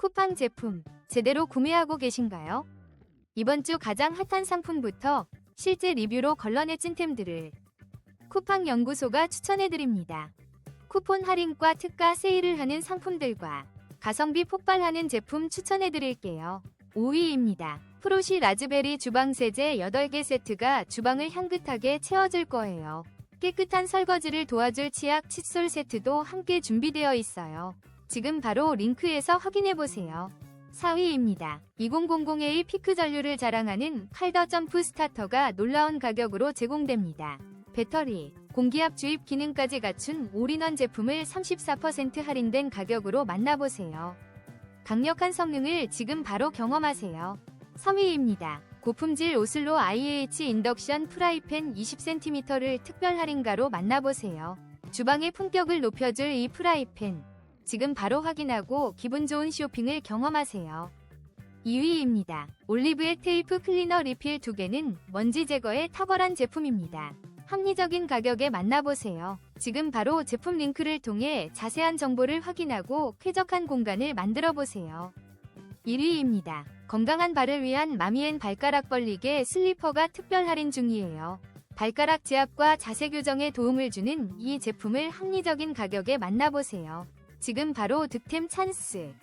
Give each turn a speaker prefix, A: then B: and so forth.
A: 쿠팡 제품 제대로 구매하고 계신가요? 이번 주 가장 핫한 상품부터 실제 리뷰로 걸러내 찐템들을 쿠팡 연구소가 추천해드립니다. 쿠폰 할인과 특가 세일을 하는 상품들과 가성비 폭발하는 제품 추천해드릴게요. 5위입니다. 프로시 라즈베리 주방 세제 8개 세트가 주방을 향긋하게 채워줄 거예요. 깨끗한 설거지를 도와줄 치약 칫솔 세트도 함께 준비되어 있어요. 지금 바로 링크에서 확인해보세요. 4위입니다. 2000A 피크 전류를 자랑하는 칼더 점프 스타터가 놀라운 가격으로 제공됩니다. 배터리, 공기압 주입 기능까지 갖춘 올인원 제품을 34% 할인된 가격으로 만나보세요. 강력한 성능을 지금 바로 경험하세요. 3위입니다. 고품질 오슬로 IH 인덕션 프라이팬 20cm를 특별 할인가로 만나보세요. 주방의 품격을 높여줄 이 프라이팬. 지금 바로 확인하고 기분 좋은 쇼핑을 경험하세요. 2위입니다. 올리브의 테이프 클리너 리필 2개는 먼지 제거에 탁월한 제품입니다. 합리적인 가격에 만나보세요. 지금 바로 제품 링크를 통해 자세한 정보를 확인하고 쾌적한 공간을 만들어 보세요. 1위입니다. 건강한 발을 위한 마미엔 발가락 벌리개 슬리퍼가 특별 할인 중이에요. 발가락 제압과 자세 교정에 도움을 주는 이 제품을 합리적인 가격에 만나보세요. 지금 바로 득템 찬스.